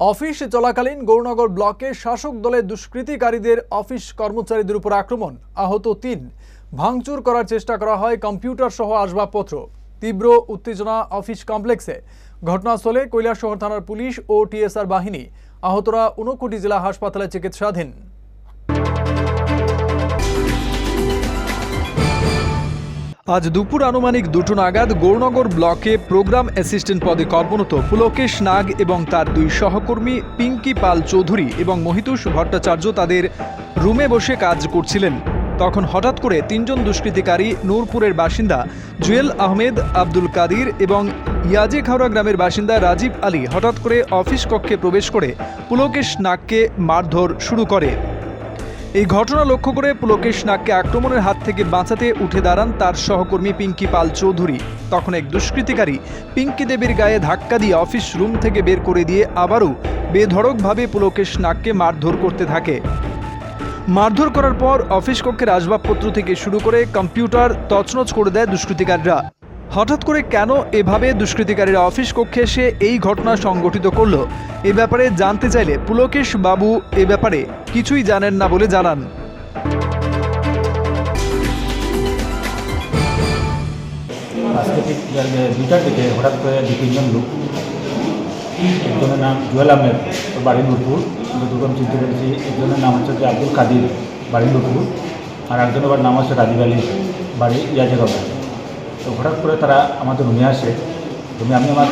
Office চলাকালীন গৌরনগর ব্লকে শাসক দলের দুষ্কৃতিকারীদের অফিস কর্মচারীদের উপর আক্রমণ। আহত তিন। ভাঙচুর করার চেষ্টা করা হয় কম্পিউটার সহ আসবাবপত্র। তীব্র উত্তেজনা অফিস কমপ্লেক্সে। ঘটনাস্থলে কৈলাসহর থানার পুলিশ ও টিএসআর বাহিনী। আহতরা উনকোটি জেলা হাসপাতালে চিকিৎসাধীন। আজ দুপুর আনুমানিক দুটো নাগাদ গৌরনগর ব্লকে প্রোগ্রাম অ্যাসিস্ট্যান্ট পদে কর্মরত পুলকেশ নাগ এবং তার দুই সহকর্মী পিঙ্কি পাল চৌধুরী এবং মহিতুষ ভট্টাচার্য তাদের রুমে বসে কাজ করছিলেন। তখন হঠাৎ করে তিনজন দুষ্কৃতিকারী নূরপুরের বাসিন্দা জুয়েল আহমেদ, আব্দুল কাদির এবং ইয়াজে খাওড়া গ্রামের বাসিন্দা রাজীব আলী হঠাৎ করে অফিস কক্ষে প্রবেশ করে পুলকেশ নাগকে মারধর শুরু করে। এই ঘটনা লক্ষ্য করে পুলকেশ নাগকে আক্রমণের হাত থেকে বাঁচাতে উঠে দাঁড়ান তার সহকর্মী পিঙ্কি পাল চৌধুরী। তখন এক দুষ্কৃতিকারী পিঙ্কি দেবীর গায়ে ধাক্কা দিয়ে অফিস রুম থেকে বের করে দিয়ে আবারও বেধড়কভাবে পুলকেশ নাগকে মারধর করতে থাকে। মারধর করার পর অফিস কক্ষের আসবাবপত্র থেকে শুরু করে কম্পিউটার তছনছ করে দেয় দুষ্কৃতিকারীরা। হঠাৎ করে কেন এভাবে দুষ্কৃতিকারীরা অফিস কক্ষে এসে এই ঘটনা সংগঠিত করল? এ ব্যাপারে জানতে চাইলে পুলকেশ বাবু এ ব্যাপারে কিছুই জানেন না বলে জানান। আজকে ঠিক দিকে হঠাৎ করে দু তিনজন লোক, একজনের নাম জুয়েল আহমেদ বাড়ি নূরপুর দুজন চিনতে পেরেছি, একজনের নাম হচ্ছে আব্দুল কাদির, বাড়ি নূরপুর, আর একজনের নাম হচ্ছে রাজীব আলী বাড়ি ইয়াজেগঞ্জ। তো হঠাৎ করে তারা আমাদের রুমে আসে। রুমে আমি আমার,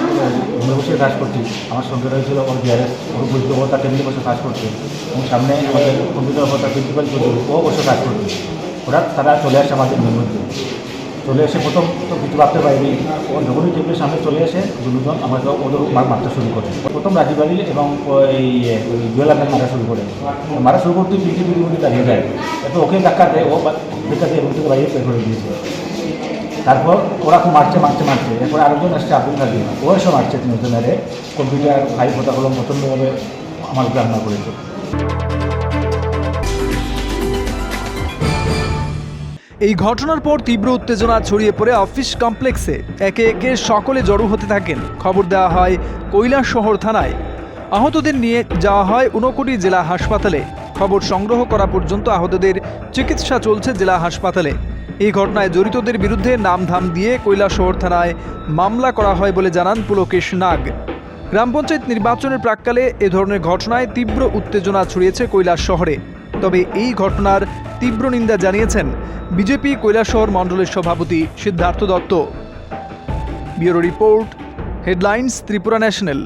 রুমে বসে কাজ করছি। আমার সঙ্গে রয়েছিল ওর বিআরএস ওর বুঝতে ও তার টেবিলে বসে কাজ করছে। এবং সামনে আমাদের কম্পিউটার অফার প্রিন্সিপাল চৌধুরী ও বসে কাজ করছে। হঠাৎ তারা চলে আসে আমাদের রুমের মধ্যে। চলে এসে প্রথম তো কিছু ভাবতে পারিনি। ও যখনই টেবিলের সামনে চলে এসে দুজন আমাকে ওদের মার মারতে শুরু করে। প্রথম রাজীব আলী এবং ওই জুয়েল আহমেদ মারা শুরু করে। মারা শুরু করতে পিটি দাঁড়িয়ে যায়। এত ওকে ধাক্কা দেয়, ও দিয়ে রুম থেকে বাইরে বের করে দিয়েছে। তারপর ওরা খুব মারছে মারছে মারছে। এরপর আরেকজন আসছে আব্দুল কাদির। ও এসে মারছে তিনজন মেরে কম্পিউটার ফাইল ফোটাগুলো প্রচণ্ডভাবে আমার হামলা করেছে। এই ঘটনার পর তীব্র উত্তেজনা ছড়িয়ে পড়ে অফিস কমপ্লেক্সে। একে একে সকলে জড়ো হতে থাকেন। খবর দেওয়া হয় কৈলাসহর থানায়। আহতদের নিয়ে যাওয়া হয় ঊনকোটি জেলা হাসপাতালে। খবর সংগ্রহ করা পর্যন্ত আহতদের চিকিৎসা চলছে জেলা হাসপাতালে। এই ঘটনায় জড়িতদের বিরুদ্ধে নামধাম দিয়ে কৈলাসহর থানায় মামলা করা হয় বলে জানান পুলকেশ নাগ। গ্রাম পঞ্চায়েত নির্বাচনের প্রাককালে এ ধরনের ঘটনায় তীব্র উত্তেজনা ছড়িয়েছে কৈলাস শহরে তবে এই ঘটনার তীব্র নিন্দা জানিয়েছেন বিজেপি কৈলাসহর মণ্ডলের সভাপতি Siddhartha Dutta. Bureau report, headlines, Tripura national.